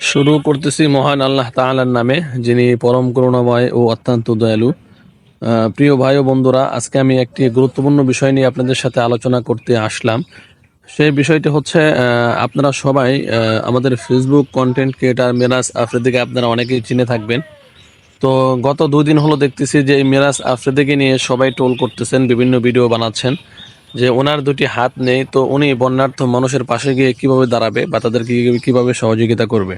শুরু করতেছি মহান আল্লাহ তাআলার নামে, যিনি পরম করুণাময় ও অত্যন্ত দয়ালু। প্রিয় ভাই ও বন্ধুরা, আজকে আমি একটি গুরুত্বপূর্ণ বিষয় নিয়ে আপনাদের সাথে আলোচনা করতে আসলাম। সেই বিষয়টি হচ্ছে আপনারা সবাই আমাদের ফেসবুক কন্টেন্ট ক্রিয়েটার মেরাজ আফ্রিদিকে আপনারা অনেকেই চিনে থাকবেন। তো গত দুদিন হলো দেখতেছি যে এই মিরাজ আফ্রিদিকে নিয়ে সবাই টোল করতেছেন, বিভিন্ন ভিডিও বানাচ্ছেন। যে ওনার দুটি হাত নেই, তো উনি বন্যার্থ মানুষের পাশে গিয়ে কীভাবে দাঁড়াবে বা তাদেরকে কীভাবে সহযোগিতা করবে?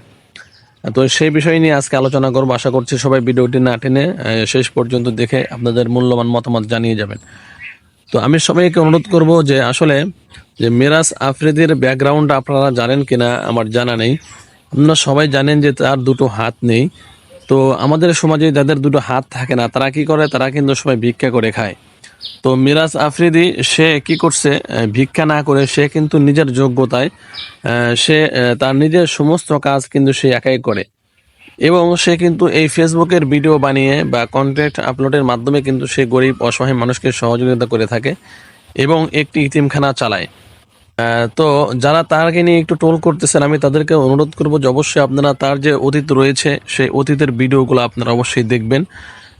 তো সেই বিষয় নিয়ে আজকে আলোচনা করব। আশা করছি সবাই ভিডিওটি না টেনে শেষ পর্যন্ত দেখে আপনাদের মূল্যবান মতামত জানিয়ে যাবেন। তো আমি সবাইকে অনুরোধ করব যে আসলে যে মিরাজ আফ্রিদির ব্যাকগ্রাউন্ড আপনারা জানেন কিনা আমার জানা নেই। আপনারা সবাই জানেন যে তার দুটো হাত নেই। তো আমাদের সমাজে যাদের দুটো হাত থাকে না, তারা কি করে? তারা কিন্তু সবাই ভিক্ষা করে খায়। তো মিরাজ আফ্রিদি, সে কি করছে? ভিক্ষা না করে সে কিন্তু নিজের যোগ্যতায় সে তার নিজের সমস্ত কাজ কিন্তু সে একাই করে। এবং সে কিন্তু এই ফেসবুকের ভিডিও বানিয়ে বা কন্টেন্ট আপলোডের মাধ্যমে কিন্তু সে গরিব, অসহায় মানুষকে সহযোগিতা করে থাকে এবং একটি ইতিমখানা চালায়। তো যারা তারকে নিয়ে একটু টোল করতেছেন, আমি তাদেরকে অনুরোধ করব যে অবশ্যই আপনারা তার যে অতীত রয়েছে, সেই অতীতের ভিডিওগুলো আপনারা অবশ্যই দেখবেন।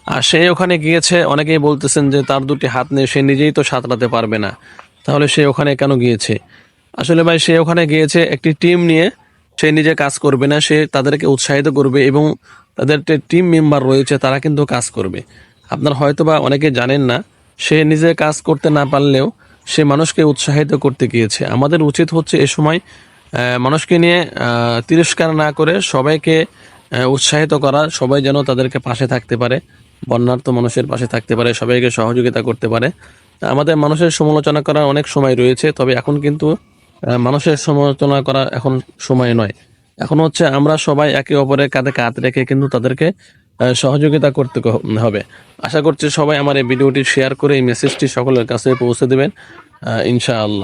আর সে ওখানে গিয়েছে, অনেকেই বলতেছেন যে তার দুটি হাত নেই সে নিজেই তো সাঁতরাতে পারবে না। তাহলে সে ওখানে কেন গিয়েছে? আসলে ভাই, সে ওখানে গিয়েছে একটি টিম নিয়ে, সে নিজে কাজ করবে না, সে তাদেরকে উৎসাহিত করবে এবং তাদের যে টিম মেম্বার রয়েছে তারা কিন্তু কাজ করবে। আপনার হয়তো বা অনেকে জানেন না, সে নিজে কাজ করতে না পারলেও সে মানুষকে উৎসাহিত করতে গিয়েছে। আমাদের উচিত হচ্ছে এ সময় মানুষকে নিয়ে তিরস্কার না করে সবাইকে উৎসাহিত করা, সবাই যেন তাদেরকে পাশে থাকতে পারে। বন্যার্থ মানুষের পাশে থাকতে পারে, সবাইকে সহযোগিতা করতে পারে। আমাদের মানুষের সমালোচনা করার অনেক সময় রয়েছে, তবে এখন কিন্তু মানুষের সমালোচনা করা এখন সময় নয়। এখন হচ্ছে আমরা সবাই একে অপরের কাঁধে কাঁধ রেখে কিন্তু তাদেরকে সহযোগিতা করতে হবে। আশা করছি সবাই আমার এই ভিডিওটি শেয়ার করে এই মেসেজটি সকলের কাছে পৌঁছে দেবেন। ইনশাআল্লাহ।